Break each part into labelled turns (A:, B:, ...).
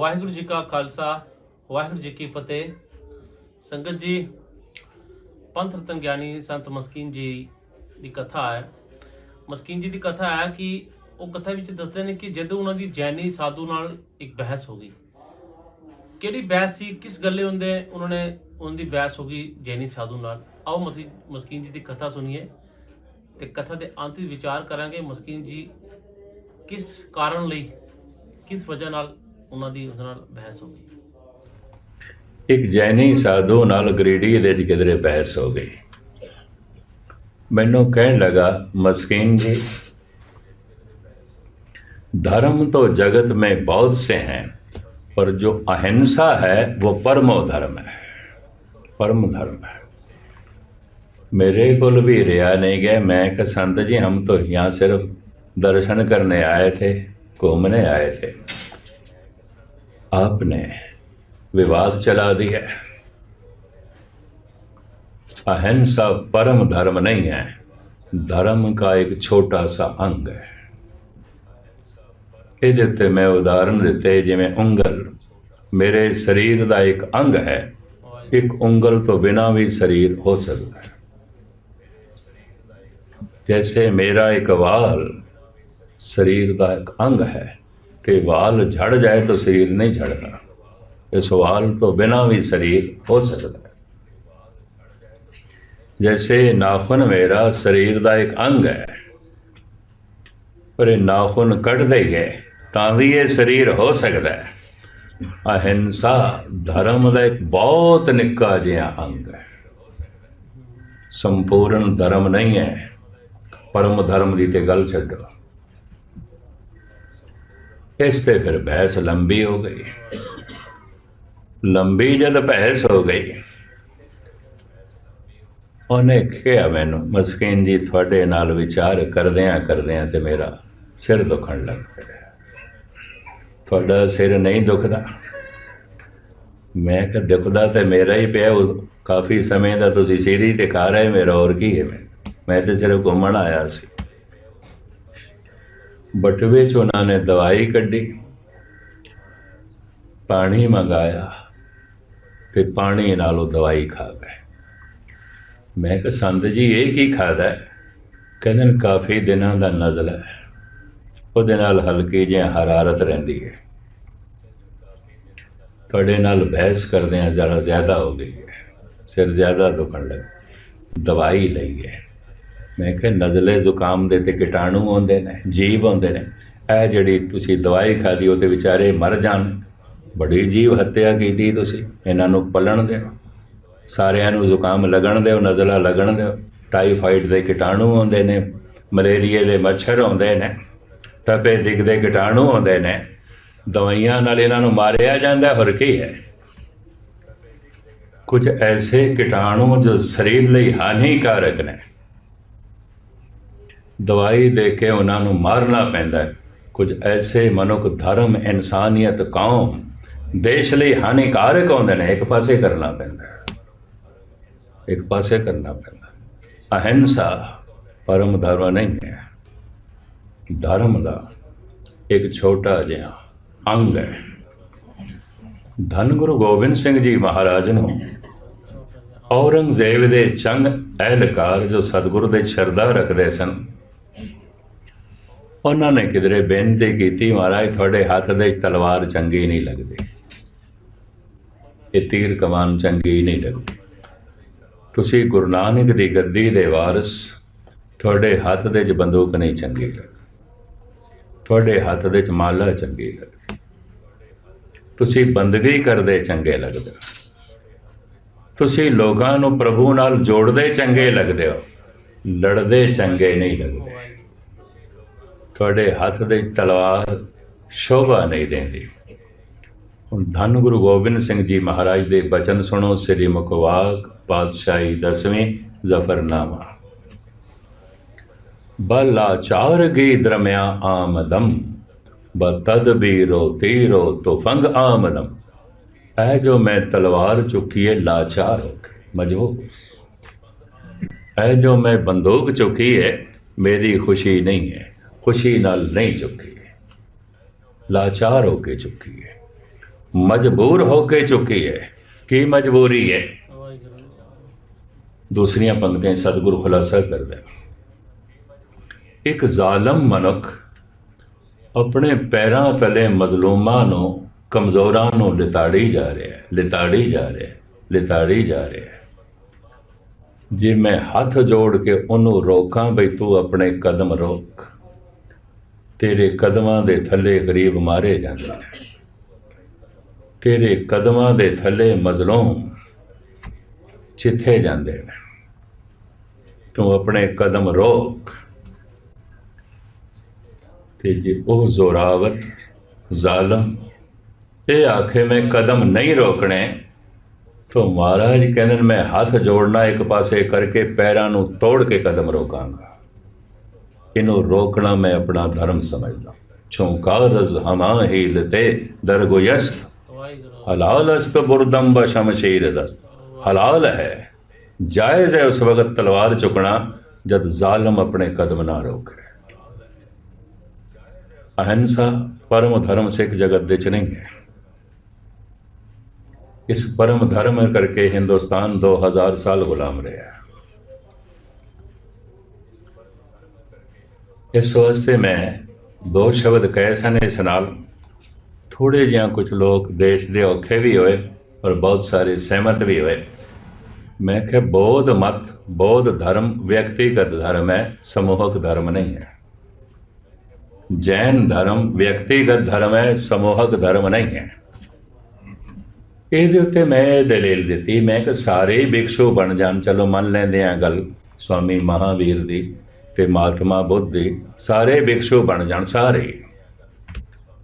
A: ਵਾਹਿਗੁਰੂ ਜੀ ਕਾ ਖਾਲਸਾ, ਵਾਹਿਗੁਰੂ ਜੀ ਕੀ ਫਤਿਹ। ਸੰਗਤ ਜੀ, ਪੰਥ ਰਤਨ ਗਿਆਨੀ ਸੰਤ ਮਸਕੀਨ ਜੀ ਦੀ ਕਥਾ ਹੈ। ਮਸਕੀਨ ਜੀ ਦੀ ਕਥਾ ਹੈ ਕਿ ਉਹ ਕਥਾ ਵਿੱਚ ਦੱਸਦੇ ਨੇ ਕਿ ਜਦੋਂ ਉਹਨਾਂ ਦੀ ਜੈਨੀ ਸਾਧੂ ਨਾਲ ਇੱਕ ਬਹਿਸ ਹੋ ਗਈ। ਕਿਹੜੀ ਬਹਿਸ ਸੀ, ਕਿਸ ਗੱਲੇ ਹੁੰਦੇ ਉਹਨਾਂ ਨੇ ਉਹਨਾਂ ਦੀ ਬਹਿਸ ਹੋ ਗਈ ਜੈਨੀ ਸਾਧੂ ਨਾਲ? ਆਓ ਮਸੀ, ਮਸਕੀਨ ਜੀ ਦੀ ਕਥਾ ਸੁਣੀਏ ਤੇ ਕਥਾ ਦੇ ਅੰਤ ਵਿੱਚ ਵਿਚਾਰ ਕਰਾਂਗੇ ਮਸਕੀਨ ਜੀ ਕਿਸ ਕਾਰਨ ਲਈ, ਕਿਸ ਵਜ੍ਹਾ ਨਾਲ ਉਹਨਾਂ ਦੀ ਉਸ ਨਾਲ ਬਹਿਸ ਹੋ ਗਈ
B: ਇੱਕ ਜੈਨੀ ਸਾਧੂ ਨਾਲ ਗਰੀਡੀ ਦੇ ਚ ਕਿਧਰੇ ਬਹਿਸ ਹੋ ਗਈ ਮੈਨੂੰ ਕਹਿਣ ਲਗਾ ਮਸਕੀਨ ਜੀ धर्म तो जगत में बहुत से हैं पर जो अहिंसा है वो परमो धर्म है परम धर्म है मेरे को भी रिया नहीं गए मैं कहा संत जी हम तो यहाँ सिर्फ दर्शन करने आए थे घूमने आए थे आपने विवाद चला दिया अहिंसा परम धर्म नहीं है धर्म का एक छोटा सा अंग है ਇਹਦੇ ਤੇ ਮੈਂ ਉਦਾਹਰਨ ਦਿੱਤੇ ਜਿਵੇਂ ਉਂਗਲ ਮੇਰੇ ਸਰੀਰ ਦਾ ਇੱਕ ਅੰਗ ਹੈ ਇੱਕ ਉਂਗਲ ਤੋਂ ਬਿਨਾ ਵੀ ਸਰੀਰ ਹੋ ਸਕਦਾ ਹੈ ਜੈਸੇ ਮੇਰਾ ਇੱਕ ਵਾਲ ਸਰੀਰ ਦਾ ਇੱਕ ਅੰਗ ਹੈ ਕਿ ਵਾਲ ਝੜ ਜਾਏ ਤਾਂ ਸਰੀਰ ਨਹੀਂ ਝੜਦਾ ਇਸ ਵਾਲ ਤੋਂ ਬਿਨਾ ਵੀ ਸਰੀਰ ਹੋ ਸਕਦਾ ਹੈ। ਜੈਸੇ ਨਾਖੂਨ ਮੇਰਾ ਸਰੀਰ ਦਾ ਇੱਕ ਅੰਗ ਹੈ, ਪਰ ਇਹ ਨਾਖੂਨ ਕੱਢਦੇ ਗਏ ਤਾਂ ਵੀ ਇਹ ਸਰੀਰ ਹੋ ਸਕਦਾ ਹੈ। ਅਹਿੰਸਾ ਧਰਮ ਦਾ ਇੱਕ ਬਹੁਤ ਨਿੱਕਾ ਜਿਹਾ ਅੰਗ ਹੈ। ਸੰਪੂਰਨ ਧਰਮ ਨਹੀਂ ਹੈ। ਪਰਮ ਧਰਮ ਦੀ ਤੇ ਗੱਲ ਛੱਡੋ। ਇਸ ਤੇ ਫਿਰ ਬਹਿਸ ਲੰਬੀ ਹੋ ਗਈ। ਲੰਬੀ ਜਦ ਬਹਿਸ ਹੋ ਗਈ, ਉਹਨੇ ਕਿਹਾ ਮੈਨੂੰ, ਮਸਕੀਨ ਜੀ, ਤੁਹਾਡੇ ਨਾਲ ਵਿਚਾਰ ਕਰਦਿਆਂ ਕਰਦਿਆਂ ਤੇ ਮੇਰਾ ਸਿਰ ਦੁਖਣ ਲੱਗ ਪਿਆ। ਤੁਹਾਡਾ ਸਿਰ ਨਹੀਂ ਦੁਖਦਾ। ਮੈਂ ਕਿਹਾ, ਦੁਖਦਾ ਤੇ ਮੇਰਾ ਹੀ ਪਿਆ, ਉਹ ਕਾਫੀ ਸਮੇਂ ਦਾ ਤੁਸੀਂ ਸਿਰ ਹੀ ਦਿਖਾ ਰਹੇ, ਮੇਰਾ ਹੋਰ ਕੀ ਹੈ? ਮੈਂ ਮੈਂ ਤੇ ਸਿਰਫ ਘੁੰਮਣ ਆਇਆ ਸੀ। ਬਟਵੇ ਚ ਉਹਨਾਂ ਨੇ ਦਵਾਈ ਕੱਢੀ, ਪਾਣੀ ਮੰਗਾਇਆ ਤੇ ਪਾਣੀ ਨਾਲ ਉਹ ਦਵਾਈ ਖਾ ਗਏ। ਮੈਂ ਕਿਹਾ, ਸੰਤ ਜੀ, ਇਹ ਕੀ ਖਾਦਾ ਕਹਿੰਦੇ ਨੇ, ਕਾਫੀ ਦਿਨਾਂ ਦਾ ਨਜ਼ਲਾ ਹੈ। ਉਹਦੇ ਨਾਲ ਹਲਕੀ ਜਿਹੀ ਹਰਾਰਤ ਰਹਿੰਦੀ ਹੈ। ਤੁਹਾਡੇ ਨਾਲ ਬਹਿਸ ਕਰਦੇ ਆ ਜ਼ਰਾ ਜ਼ਿਆਦਾ ਹੋ ਗਈ ਹੈ। ਸਿਰ ਜ਼ਿਆਦਾ ਦੁਖਣ ਲੱਗ, ਦਵਾਈ ਲਈ ਹੈ। ਮੈਂ ਕਿਹਾ, ਨਜ਼ਲੇ ਜ਼ੁਕਾਮ ਦੇ ਤੇ ਕੀਟਾਣੂ ਹੁੰਦੇ ਨੇ, ਜੀਵ ਹੁੰਦੇ ਨੇ। ਇਹ ਜਿਹੜੀ ਤੁਸੀਂ ਦਵਾਈ ਖਾਦੀ ਉਹਦੇ ਵਿਚਾਰੇ ਮਰ ਜਾਣ। ਬੜੀ ਜੀਵ ਹੱਤਿਆ ਕੀਤੀ ਤੁਸੀਂ, ਇਹਨਾਂ ਨੂੰ ਪਲਣ ਦਿਓ। ਸਾਰਿਆਂ ਨੂੰ ਜ਼ੁਕਾਮ ਲੱਗਣ ਦਿਓ, ਨਜ਼ਲਾ ਲੱਗਣ ਦਿਓ। ਟਾਈਫਾਈਡ ਦੇ ਕੀਟਾਣੂ ਹੁੰਦੇ ਨੇ, ਮਲੇਰੀਏ ਦੇ ਮੱਛਰ ਹੁੰਦੇ ਨੇ, ਤਪੇ ਦਿਖਦੇ ਕੀਟਾਣੂ ਹੁੰਦੇ ਨੇ। ਦਵਾਈਆਂ ਨਾਲ ਇਹਨਾਂ ਨੂੰ ਮਾਰਿਆ ਜਾਂਦਾ, ਹੋਰ ਕੀ ਹੈ? ਕੁਝ ਐਸੇ ਕੀਟਾਣੂ ਜੋ ਸਰੀਰ ਲਈ ਹਾਨੀਕਾਰਕ ਨੇ। ਦਵਾਈ ਦੇ ਕੇ ਉਹਨਾਂ ਨੂੰ ਮਾਰਨਾ ਪੈਂਦਾ ਹੈ। ਕੁਝ ਐਸੇ ਮਨੁੱਖ, ਧਰਮ, ਇਨਸਾਨੀਅਤ, ਕੌਮ, ਦੇਸ਼ ਲਈ ਹਾਨੀਕਾਰਕ ਹੁੰਦੇ ਨੇ, ਇੱਕ ਪਾਸੇ ਕਰਨਾ ਪੈਂਦਾ ਇੱਕ ਪਾਸੇ ਕਰਨਾ ਪੈਂਦਾ ਅਹਿੰਸਾ ਪਰਮ ਧਰਮ ਨਹੀਂ ਹੈ। ਧਰਮ ਦਾ ਇੱਕ ਛੋਟਾ ਜਿਹਾ ਅੰਗ ਹੈ। ਧੰਨ ਗੁਰੂ ਗੋਬਿੰਦ ਸਿੰਘ ਜੀ ਮਹਾਰਾਜ ਨੂੰ ਔਰੰਗਜ਼ੇਬ ਦੇ ਚੰਗ ਅਹਿਲਕਾਰ ਜੋ ਸਤਿਗੁਰੂ ਦੇ ਸ਼ਰਧਾ ਰੱਖਦੇ ਸਨ ਉਹਨਾਂ ਨੇ ਕਿਧਰੇ ਬੇਨਤੀ ਕੀਤੀ, ਮਹਾਰਾਜ, ਤੁਹਾਡੇ ਹੱਥ ਦੇ ਤਲਵਾਰ ਚੰਗੀ ਨਹੀਂ ਲੱਗਦੀ। ਇਹ ਤੀਰ ਕਮਾਨ ਚੰਗੀ ਨਹੀਂ ਲੱਗਦੀ। ਤੁਸੀਂ ਗੁਰੂ ਨਾਨਕ ਦੀ ਗੱਦੀ ਦੇ ਵਾਰਿਸ, ਤੁਹਾਡੇ ਹੱਥ ਦੇ ਚ ਬੰਦੂਕ ਨਹੀਂ ਚੰਗੀ ਲੱਗਦੀ। ਤੁਹਾਡੇ ਹੱਥ ਦੇ ਚ ਮਾਲਾ ਚੰਗੀ ਲੱਗਦੀ। ਤੁਸੀਂ ਬੰਦਗੀ ਕਰਦੇ ਚੰਗੇ ਲੱਗਦੇ ਤੁਸੀਂ ਲੋਕਾਂ ਨੂੰ ਪ੍ਰਭੂ ਨਾਲ ਜੋੜਦੇ ਚੰਗੇ ਲੱਗਦੇ ਹੋ। ਲੜਦੇ ਚੰਗੇ ਨਹੀਂ ਲੱਗਦੇ। ਤੁਹਾਡੇ ਹੱਥ ਦੇ ਤਲਵਾਰ ਸ਼ੋਭਾ ਨਹੀਂ ਦਿੰਦੀ। ਹੁਣ ਧੰਨ ਗੁਰੂ ਗੋਬਿੰਦ ਸਿੰਘ ਜੀ ਮਹਾਰਾਜ ਦੇ ਬਚਨ ਸੁਣੋ, ਸ੍ਰੀ ਮੁਖਵਾਕ ਪਾਤਸ਼ਾਹੀ ਦਸਵੇਂ ਜ਼ਫਰਨਾਮਾ। ਬਲਾਚਾਰ ਗੀ ਦਰਮਿਆ ਆਮਦਮ ਬਤਦਬੀਰੋ ਤੀਰੋ ਤੁਫੰਗ ਆਮਦਮ। ਐ ਜੋ ਮੈਂ ਤਲਵਾਰ ਚੁੱਕੀ ਹੈ ਲਾਚਾਰ ਹੋ ਕੇ। ਮਜਬੂਰ। ਐ ਜੋ ਮੈਂ ਬੰਦੂਕ ਚੁੱਕੀ ਹੈ ਮੇਰੀ ਖੁਸ਼ੀ ਨਹੀਂ ਹੈ ਖੁਸ਼ੀ ਨਾਲ ਨਹੀਂ ਚੁੱਕੀ ਲਾਚਾਰ ਹੋ ਕੇ ਚੁੱਕੀ ਹੈ। ਮਜਬੂਰ ਹੋ ਕੇ ਚੁੱਕੀ ਹੈ। ਕੀ ਮਜਬੂਰੀ ਹੈ? ਦੂਸਰੀਆਂ ਪੰਕਤੀਆਂ 'ਚ ਖੁਲਾਸਾ ਕਰਦਾ ਇੱਕ ਜ਼ਾਲਮ ਮਨੁੱਖ ਆਪਣੇ ਪੈਰਾਂ ਤਲੇ ਮਜ਼ਲੂਮਾਂ ਨੂੰ, ਕਮਜ਼ੋਰਾਂ ਨੂੰ ਲਿਤਾੜੀ ਜਾ ਰਿਹਾ ਹੈ। ਲਿਤਾੜੀ ਜਾ ਰਿਹਾ ਹੈ। ਲਿਤਾੜੀ ਜਾ ਰਿਹਾ ਹੈ। ਜੇ ਮੈਂ ਹੱਥ ਜੋੜ ਕੇ ਉਹਨੂੰ ਰੋਕਾਂ ਬਈ ਤੂੰ ਆਪਣੇ ਕਦਮ ਰੋਕ। ਤੇਰੇ ਕਦਮਾਂ ਦੇ ਥੱਲੇ ਗਰੀਬ ਮਾਰੇ ਜਾਂਦੇ ਨੇ। ਤੇਰੇ ਕਦਮਾਂ ਦੇ ਥੱਲੇ ਮਜ਼ਲੂਮ ਚਿੱਥੇ ਜਾਂਦੇ ਨੇ। ਤੂੰ ਆਪਣੇ ਕਦਮ ਰੋਕ। ਤੇ ਜੇ ਉਹ ਜ਼ੋਰਾਵਰ, ਜ਼ਾਲਮ, ਇਹ ਆਖੇ ਮੈਂ ਕਦਮ ਨਹੀਂ ਰੋਕਣੇ, ਤਾਂ ਮਹਾਰਾਜ ਕਹਿੰਦੇ ਨੇ, ਮੈਂ ਹੱਥ ਜੋੜਨਾ ਇੱਕ ਪਾਸੇ ਕਰਕੇ ਪੈਰਾਂ ਨੂੰ ਤੋੜ ਕੇ ਕਦਮ ਰੋਕਾਂਗਾ। ਇਹਨੂੰ ਰੋਕਣਾ ਮੈਂ ਆਪਣਾ ਧਰਮ ਸਮਝਦਾ। ਛੋਂਕਾਰਜ਼ ਹਮਾ ਹੀ ਦਰਗੋਯਸਤ ਹਲਾਲ ਅਸਤ ਬੁਰਦਮ ਬ ਸ਼ਮਸ਼ੀਰ ਦਸਤ। ਹਲਾਲ ਹੈ, ਜਾਇਜ਼ ਹੈ ਉਸ ਵਕਤ ਤਲਵਾਰ ਚੁੱਕਣਾ ਜਦ ਜ਼ਾਲਮ ਆਪਣੇ ਕਦਮ ਨਾ ਰੋਕੇ। ਅਹਿੰਸਾ ਪਰਮ ਧਰਮ ਸਿੱਖ ਜਗਤ ਦੇ ਚ ਨਹੀਂ ਹੈ। ਇਸ ਪਰਮ ਧਰਮ ਕਰਕੇ ਹਿੰਦੁਸਤਾਨ 2000 ਸਾਲ ਗੁਲਾਮ ਰਿਹਾ। ਇਸ ਵਾਸਤੇ ਮੈਂ ਦੋ ਸ਼ਬਦ ਕਹੇ ਸਨ ਇਸ ਨਾਲ। ਥੋੜੇ ਜਿਹਾ ਕੁਝ ਲੋਕ ਦੇਸ਼ ਦੇ ਔਖੇ ਵੀ ਹੋਏ, ਪਰ ਬਹੁਤ ਸਾਰੇ ਸਹਿਮਤ ਵੀ ਹੋਏ। ਮੈਂ ਕਿਹਾ, ਬੌਧ ਮਤ, ਬੌਧ ਧਰਮ ਵਿਅਕਤੀਗਤ ਧਰਮ ਹੈ, ਸਮੂਹਕ ਧਰਮ ਨਹੀਂ ਹੈ। ਜੈਨ ਧਰਮ ਵਿਅਕਤੀਗਤ ਧਰਮ ਹੈ, ਸਮੂਹਕ ਧਰਮ ਨਹੀਂ ਹੈ। ਇਹਦੇ ਉੱਤੇ ਮੈਂ ਇਹ ਦਲੀਲ ਦਿੱਤੀ, ਮੈਂ ਕਿ ਸਾਰੇ ਹੀ ਭਿਕਸ਼ੂ ਬਣ ਜਾਣ। ਚਲੋ ਮੰਨ ਲੈਂਦੇ ਆ ਗੱਲ, ਸਵਾਮੀ ਮਹਾਵੀਰ ਦੀ। ਤੇ ਮਾਤਮਾ ਬੁੱਧੀ ਸਾਰੇ ਵਿਕਸ਼ੂ ਬਣ ਜਾਣ, ਸਾਰੇ।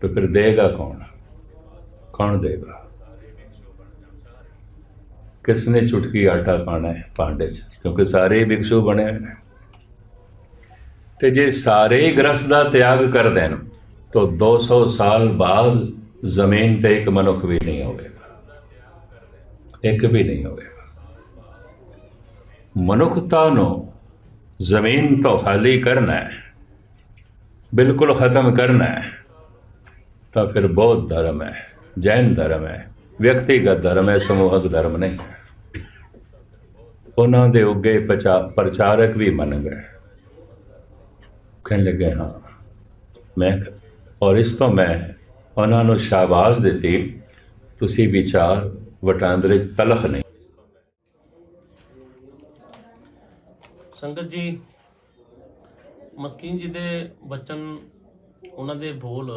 B: ਤੇ ਫਿਰ ਦੇਗਾ ਕੌਣ? ਕੌਣ ਦੇਗਾ? ਕਿਸ ਨੇ ਚੁਟਕੀ ਆਟਾ ਪਾਣਾ ਹੈ ਭਾਂਡੇ 'ਚ? ਕਿਉਂਕਿ ਸਾਰੇ ਵਿਕਸ਼ੂ ਬਣੇ ਨੇ। ਤੇ ਜੇ ਸਾਰੇ ਗ੍ਰਸ ਦਾ ਤਿਆਗ ਕਰ ਦੇਣ, ਤਾਂ 200 ਸਾਲ ਬਾਅਦ ਜ਼ਮੀਨ ਤੇ ਇੱਕ ਮਨੁੱਖ ਵੀ ਨਹੀਂ ਹੋਵੇਗਾ। ਇੱਕ ਵੀ ਨਹੀਂ ਹੋਵੇਗਾ। ਮਨੁੱਖਤਾ ਨੂੰ ਜ਼ਮੀਨ ਤੋਂ ਖਾਲੀ ਕਰਨਾ ਹੈ, ਬਿਲਕੁਲ ਖਤਮ ਕਰਨਾ ਹੈ, ਤਾਂ ਫਿਰ ਬੌਧ ਧਰਮ ਹੈ, ਜੈਨ ਧਰਮ ਹੈ, ਵਿਅਕਤੀਗਤ ਧਰਮ ਹੈ, ਸਮੂਹਕ ਧਰਮ ਨਹੀਂ ਉਹਨਾਂ ਦੇ ਉੱਗੇ ਪ੍ਰਚਾ- ਪ੍ਰਚਾਰਕ ਵੀ ਮੰਨ ਗਏ ਕਹਿਣ ਲੱਗੇ, ਹਾਂ, ਮੈਂ ਔਰ ਇਸ ਤੋਂ ਮੈਂ ਉਹਨਾਂ ਨੂੰ ਸ਼ਾਬਾਸ਼ ਦਿੱਤੀ, ਤੁਸੀਂ ਵਿਚਾਰ ਵਟਾਂਦਰੇ 'ਚ ਤਲਖ ਨਹੀਂ
A: ਸੰਗਤ ਜੀ, ਮਸਕੀਨ ਜੀ ਦੇ ਬਚਨ, ਉਹਨਾਂ ਦੇ ਬੋਲ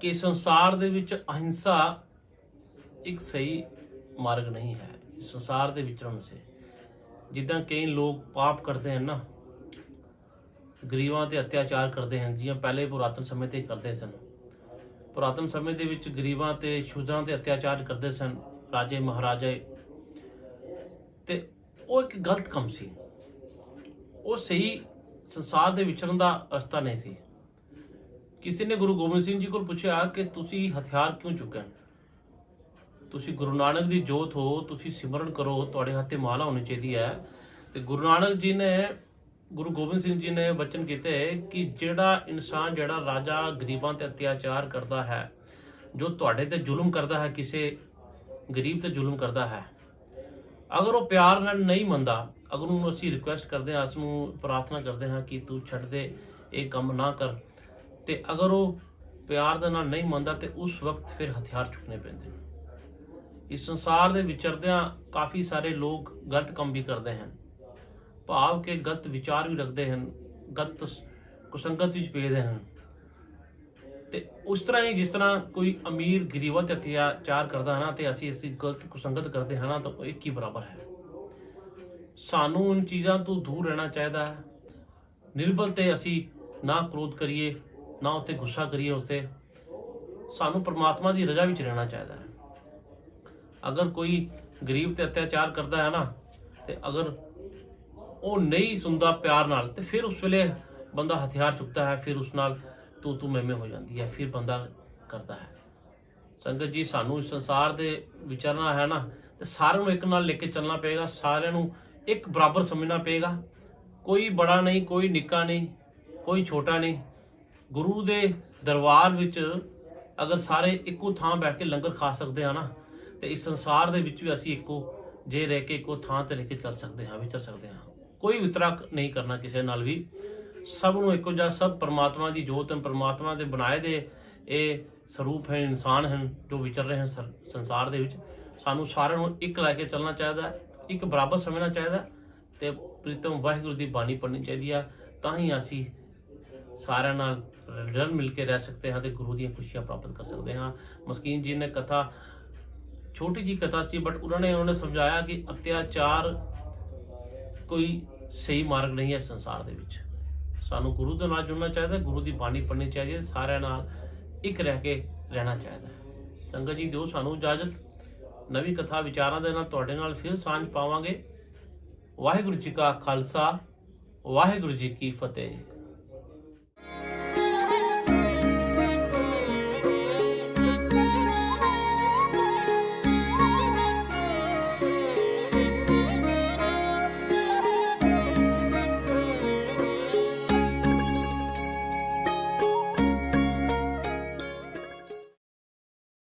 A: ਕਿ ਸੰਸਾਰ ਦੇ ਵਿੱਚ ਅਹਿੰਸਾ ਇੱਕ ਸਹੀ ਮਾਰਗ ਨਹੀਂ ਹੈ। ਸੰਸਾਰ ਦੇ ਵਿਚਰਨ ਸੇ ਜਿੱਦਾਂ ਕਈ ਲੋਕ ਪਾਪ ਕਰਦੇ ਹਨ ਨਾ, ਗਰੀਬਾਂ ਤੇ ਅਤਿਆਚਾਰ ਕਰਦੇ ਹਨ, ਜਿਵੇਂ ਪਹਿਲੇ ਪੁਰਾਤਨ ਸਮੇਂ ਤੇ ਕਰਦੇ ਸਨ। ਪੁਰਾਤਨ ਸਮੇਂ ਦੇ ਵਿੱਚ ਗਰੀਬਾਂ ਤੇ ਸ਼ੂਦਰਾਂ ਤੇ ਅਤਿਆਚਾਰ ਕਰਦੇ ਸਨ, ਰਾਜੇ ਮਹਾਰਾਜੇ। ਤੇ ਉਹ ਇੱਕ ਗਲਤ ਕੰਮ ਸੀ। ਉਹ ਸਹੀ ਸੰਸਾਰ ਦੇ ਵਿਚਰਨ ਦਾ ਰਸਤਾ ਨਹੀਂ ਸੀ। ਕਿਸੇ ਨੇ ਗੁਰੂ ਗੋਬਿੰਦ ਸਿੰਘ ਜੀ ਕੋਲ ਪੁੱਛਿਆ ਕਿ ਤੁਸੀਂ ਹਥਿਆਰ ਕਿਉਂ ਚੁੱਕਣ ਤੁਸੀਂ ਗੁਰੂ ਨਾਨਕ ਦੀ ਜੋਤ ਹੋ, ਤੁਸੀਂ ਸਿਮਰਨ ਕਰੋ, ਤੁਹਾਡੇ ਹੱਥੇ ਮਾਲਾ ਹੋਣੀ ਚਾਹੀਦੀ ਹੈ। ਤੇ ਗੁਰੂ ਨਾਨਕ ਜੀ ਨੇ, ਗੁਰੂ ਗੋਬਿੰਦ ਸਿੰਘ ਜੀ ਨੇ ਬਚਨ ਕੀਤੇ ਕਿ ਜਿਹੜਾ ਇਨਸਾਨ, ਜਿਹੜਾ ਰਾਜਾ ਗਰੀਬਾਂ ਤੇ ਅਤਿਆਚਾਰ ਕਰਦਾ ਹੈ, ਜੋ ਤੁਹਾਡੇ ਤੇ ਜ਼ੁਲਮ ਕਰਦਾ ਹੈ, ਕਿਸੇ ਗਰੀਬ ਤੇ ਜ਼ੁਲਮ ਕਰਦਾ ਹੈ ਅਗਰ ਉਹ ਪਿਆਰ ਨਾਲ ਨਹੀਂ ਮੰਨਦਾ, ਅਗਰ ਉਹਨੂੰ ਅਸੀਂ ਰਿਕੁਐਸਟ ਕਰਦੇ ਹਾਂ ਉਸ ਨੂੰ ਪ੍ਰਾਰਥਨਾ ਕਰਦੇ ਹਾਂ ਕਿ ਤੂੰ ਛੱਡ ਦੇ, ਇਹ ਕੰਮ ਨਾ ਕਰ, ਤੇ ਅਗਰ ਉਹ ਪਿਆਰ ਦੇ ਨਾਲ ਨਹੀਂ ਮੰਨਦਾ, ਤੇ ਉਸ ਵਕਤ ਫਿਰ ਹਥਿਆਰ ਚੁੱਕਣੇ ਪੈਂਦੇ ਨੇ। ਇਸ ਸੰਸਾਰ ਦੇ ਵਿਚਰਦਿਆਂ ਕਾਫੀ ਸਾਰੇ ਲੋਕ ਗਲਤ ਕੰਮ ਵੀ ਕਰਦੇ ਹਨ। ਭਾਵ ਕਿ ਗਲਤ ਵਿਚਾਰ ਵੀ ਰੱਖਦੇ ਹਨ, ਗਲਤ ਕੁਸੰਗਤ ਵਿੱਚ ਪੇਦੇ ਹਨ। ਤੇ ਉਸ ਤਰ੍ਹਾਂ ਹੀ ਜਿਸ ਤਰ੍ਹਾਂ ਕੋਈ ਅਮੀਰ ਗਰੀਬਾਂ ਤੇ ਅਤਿਆਚਾਰ ਕਰਦਾ ਹੈ ਨਾ, ਤੇ ਅਸੀਂ ਅਸੀਂ ਗਲਤ ਕੁਸੰਗਤ ਕਰਦੇ ਹਾਂ ਨਾ, ਤਾਂ ਉਹ ਇੱਕ ਹੀ ਬਰਾਬਰ ਹੈ। ਸਾਨੂੰ ਉਨ ਚੀਜ਼ਾਂ ਤੋਂ ਦੂਰ ਰਹਿਣਾ ਚਾਹੀਦਾ ਹੈ। ਨਿਰਬਲ ਤੇ ਅਸੀਂ ਨਾ ਕ੍ਰੋਧ ਕਰੀਏ, ਨਾ ਉੱਤੇ ਗੁੱਸਾ ਕਰੀਏ ਉਸਤੇ ਸਾਨੂੰ ਪ੍ਰਮਾਤਮਾ ਦੀ ਰਜ਼ਾ ਵਿੱਚ ਰਹਿਣਾ ਚਾਹੀਦਾ ਹੈ। ਅਗਰ ਕੋਈ ਗਰੀਬ ਤੇ ਅਤਿਆਚਾਰ ਕਰਦਾ ਹੈ ਨਾ, ਤੇ ਅਗਰ ਉਹ ਨਹੀਂ ਸੁਣਦਾ ਪਿਆਰ ਨਾਲ, ਤੇ ਫਿਰ ਉਸ ਵੇਲੇ ਬੰਦਾ ਹਥਿਆਰ ਚੁੱਕਦਾ ਹੈ, ਫਿਰ ਉਸ ਨਾਲ ਤੂੰ ਤੂੰ ਮੈਮੇ ਹੋ ਜਾਂਦੀ ਹੈ, ਫਿਰ ਬੰਦਾ ਕਰਦਾ ਹੈ। ਸੰਗਤ ਜੀ, ਸਾਨੂੰ ਇਸ ਸੰਸਾਰ ਦੇ ਵਿਚਰਨਾ ਹੈ ਨਾ, ਤੇ ਸਾਰਿਆਂ ਨੂੰ ਇੱਕ ਨਾਲ ਲੈ ਕੇ ਚੱਲਣਾ ਪਏਗਾ, ਸਾਰਿਆਂ ਨੂੰ ਇੱਕ ਬਰਾਬਰ ਸਮਝਣਾ ਪਏਗਾ। ਕੋਈ ਬੜਾ ਨਹੀਂ, ਕੋਈ ਨਿੱਕਾ ਨਹੀਂ, ਕੋਈ ਛੋਟਾ ਨਹੀਂ। ਗੁਰੂ ਦੇ ਦਰਬਾਰ ਵਿੱਚ ਅਗਰ ਸਾਰੇ ਇੱਕੋ ਥਾਂ ਬੈਠ ਕੇ ਲੰਗਰ ਖਾ ਸਕਦੇ ਹਾਂ ਨਾ, ਤੇ ਇਸ ਸੰਸਾਰ ਦੇ ਵਿੱਚ ਵੀ ਅਸੀਂ ਇੱਕੋ ਜੇ ਰਹਿ ਕੇ ਇੱਕੋ ਥਾਂ ਤੇ ਰਹਿ ਕੇ ਚੱਲ ਸਕਦੇ ਹਾਂ, ਵਿਚਰ ਸਕਦੇ ਹਾਂ। ਕੋਈ ਵਿਤਰਾ ਨਹੀਂ ਕਰਨਾ ਕਿਸੇ ਨਾਲ ਵੀ। ਸਭ ਨੂੰ ਇੱਕੋ ਜਿਹਾ ਸਭ ਪਰਮਾਤਮਾ ਦੀ ਜੋਤ ਹਨ, ਪਰਮਾਤਮਾ ਦੇ ਬਣਾਏ ਦੇ ਇਹ ਸਰੂਪ ਹੈ, ਇਨਸਾਨ ਹਨ, ਜੋ ਵਿਚਰ ਰਹੇ ਹਨ ਸੰਸਾਰ ਦੇ ਵਿੱਚ। ਸਾਨੂੰ ਸਾਰਿਆਂ ਨੂੰ ਇੱਕ ਲੈ ਕੇ ਚੱਲਣਾ ਚਾਹੀਦਾ, ਇੱਕ ਬਰਾਬਰ ਸਮਝਣਾ ਚਾਹੀਦਾ ਹੈ ਤੇ ਪ੍ਰੀਤਮ ਵਾਹਿਗੁਰੂ ਦੀ ਬਾਣੀ ਪੜ੍ਹਨੀ ਚਾਹੀਦੀ ਆ, ਤਾਂ ਹੀ ਅਸੀਂ ਸਾਰਿਆਂ ਨਾਲ ਰਲ ਮਿਲ ਕੇ ਰਹਿ ਸਕਦੇ ਹਾਂ ਤੇ ਗੁਰੂ ਦੀਆਂ ਖੁਸ਼ੀਆਂ ਪ੍ਰਾਪਤ ਕਰ ਸਕਦੇ ਹਾਂ। ਮਸਕੀਨ ਜੀ ਨੇ ਕਥਾ, ਛੋਟੀ ਜੀ ਕਥਾ ਸੀ ਬਟ ਉਹਨਾਂ ਨੇ ਉਹਨਾਂ ਨੇ ਸਮਝਾਇਆ ਕਿ ਅਤਿਆਚਾਰ ਕੋਈ ਸਹੀ ਮਾਰਗ ਨਹੀਂ ਹੈ ਸੰਸਾਰ ਦੇ ਵਿੱਚ। ਸਾਨੂੰ ਗੁਰੂ ਦੇ ਨਾਲ ਜੁੜਨਾ ਚਾਹੀਦਾ, ਗੁਰੂ ਦੀ ਬਾਣੀ ਪੜ੍ਹਨੀ ਚਾਹੀਦੀ ਹੈ, ਸਾਰਿਆਂ ਨਾਲ ਇੱਕ ਰਹਿ ਕੇ ਰਹਿਣਾ ਚਾਹੀਦਾ ਸੰਗਤ ਜੀ, ਦਿਓ ਸਾਨੂੰ ਇਜਾਜ਼ਤ। ਨਵੀਂ ਕਥਾ ਵਿਚਾਰਾਂ ਦੇ ਨਾਲ ਤੁਹਾਡੇ ਨਾਲ ਫਿਰ ਸਾਂਝ ਪਾਵਾਂਗੇ। ਵਾਹਿਗੁਰੂ ਜੀ ਕਾ ਖਾਲਸਾ, ਵਾਹਿਗੁਰੂ ਜੀ ਕੀ ਫਤਿਹ।